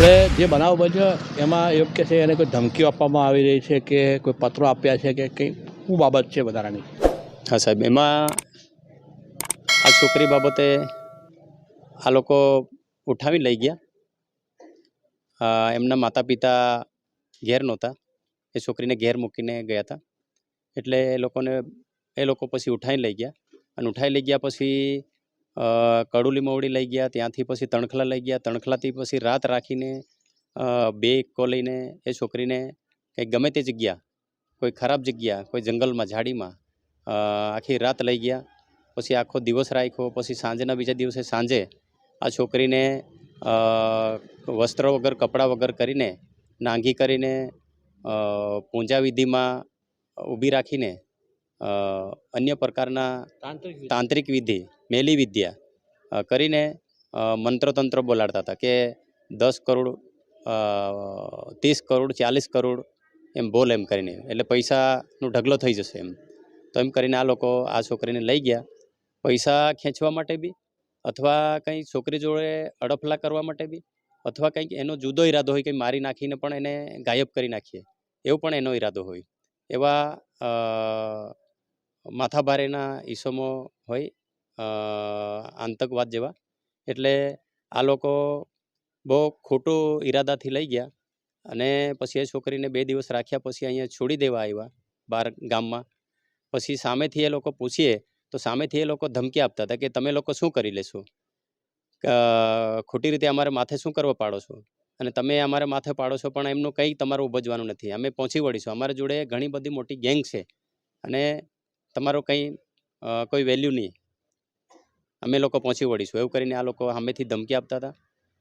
આપણે જે બનાવ બન્યો, એમાં એવું કે છે, એને કોઈ ધમકીઓ આપવામાં આવી રહી છે કે કોઈ પત્રો આપ્યા છે કે કંઈ, શું બાબત છે વધારાની? હા સાહેબ, એમાં આ છોકરી બાબતે આ લોકો ઉઠાવી લઈ ગયા. એમના માતા પિતા ઘેર નહોતા. એ છોકરીને ઘેર મૂકીને ગયા હતા. એટલે એ લોકોને, એ લોકો પછી ઉઠાવી લઈ ગયા. અને ઉઠાવી લઈ ગયા પછી કડુલી મવડી લઈ ગયા ત્યાંથી પછી તણખલા લઈ ગયા. તણખલાથી પછી રાત રાખીને બે ઇક્કો લઈને એ છોકરીને કંઈક ગમે તે જગ્યા કોઈ ખરાબ જગ્યા કોઈ જંગલમાં ઝાડીમાં આખી રાત લઈ ગયા. પછી આખો દિવસ રાખ્યો પછી સાંજના બીજા દિવસે સાંજે આ છોકરીને વસ્ત્ર વગર કપડાં વગર કરીને નાંગી કરીને પૂંજા વિધિમાં ઊભી રાખીને અન્ય પ્રકારના તાંત્રિક વિધિ મેલી વિદ્યા કરીને મંત્રતંત્ર બોલાડતા હતા કે દસ કરોડ ત્રીસ કરોડ, ચાલીસ કરોડ એમ બોલ એમ કરીને. એટલે પૈસાનો ઢગલો થઈ જશે એમ. તો એમ કરીને આ લોકો આ છોકરીને લઈ ગયા. પૈસા ખેંચવા માટે બી અથવા કંઈ છોકરી જોડે અડફલા કરવા માટે બી અથવા કંઈક એનો જુદો ઈરાદો હોય કંઈ મારી નાખીને પણ એને ગાયબ કરી નાખીએ. એવો પણ એનો ઈરાદો હોય. એવા માથાભારેના ઈસમો હોય આતંકવાદ જેવા. એટલે આ લોકો બહુ ખોટું ઈરાદાથી લઈ ગયા અને પછી એ છોકરીને બે દિવસ રાખ્યા પછી અહીંયા છોડી દેવા આવ્યા બહાર ગામમાં. પછી સામેથી એ લોકો પૂછીએ તો સામેથી એ લોકો ધમકી આપતા હતા કે તમે લોકો શું કરી લેશો? ખોટી રીતે અમારે માથે શું કરવા પાડો છો? અને તમે અમારે માથે પાડો છો પણ એમનું કંઈ તમારું ઉપજવાનું નથી. અમે પહોંચી વળીશું. અમારા જોડે ઘણી બધી મોટી ગેંગ છે અને તમારો કંઈ કોઈ વેલ્યુ નહીં. અમે લોકો પહોંચી વળીશું. એવું કરીને આ લોકો સામેથી ધમકી આપતા હતા.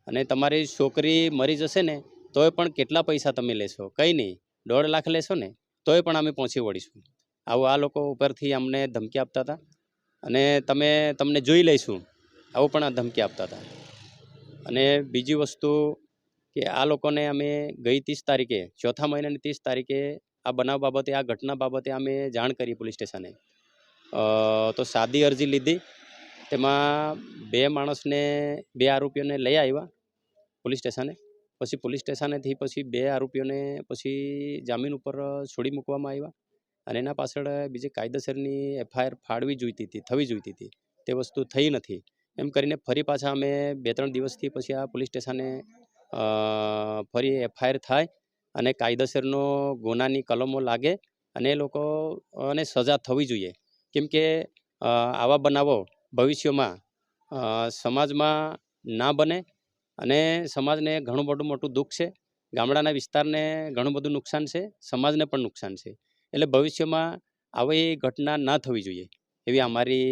અને તમારી છોકરી મરી જશે ને, તોય પણ કેટલા પૈસા તમે લેશો? કંઈ નહીં. દોઢ લાખ લેશો ને, તોય પણ અમે પહોંચી વળીશું. આવું આ લોકો ઉપરથી અમને ધમકી આપતા હતા. અને તમે, તમને જોઈ લઈશું. આવું પણ ધમકી આપતા હતા. અને બીજી વસ્તુ કે આ લોકોને અમે ગઈ ત્રીસ તારીખે, ચોથા મહિનાની ત્રીસ તારીખે આ બનાવ બાબતે, આ ઘટના બાબતે અમે જાણ કરી પોલીસ સ્ટેશને. તો સાદી અરજી લીધી. તેમાં બે માણસને, બે આરોપીઓને લઈ આવ્યા પોલીસ સ્ટેશને. પછી પોલીસ સ્ટેશનેથી પછી બે આરોપીઓને પછી જામીન ઉપર છોડી મૂકવામાં આવ્યા અને એના પાછળ બીજી કાયદેસરની એફઆઈઆર ફાળવી જોઈતી હતી, થવી જોઈતી હતી. તે વસ્તુ થઈ નથી. એમ કરીને ફરી પાછા અમે બે ત્રણ દિવસથી પછી આ પોલીસ સ્ટેશને ફરી એફઆઈઆર થાય અને કાયદેસરનો ગુનાની કલમો લાગે અને એ લોકોને સજા થવી જોઈએ. કેમ કે આવા બનાવો ભવિષ્યમાં સમાજમાં ના બને અને સમાજને ઘણું બધું મોટું દુઃખ છે. ગામડાના વિસ્તારને ઘણું બધું નુકસાન છે, સમાજને પણ નુકસાન છે. એટલે ભવિષ્યમાં આવી ઘટના ના થવી જોઈએ. એવી અમારી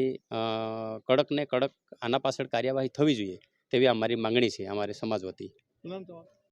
કડક ને કડક આના પાછળ કાર્યવાહી થવી જોઈએ તેવી અમારી માંગણી છે અમારી સમાજ વતી.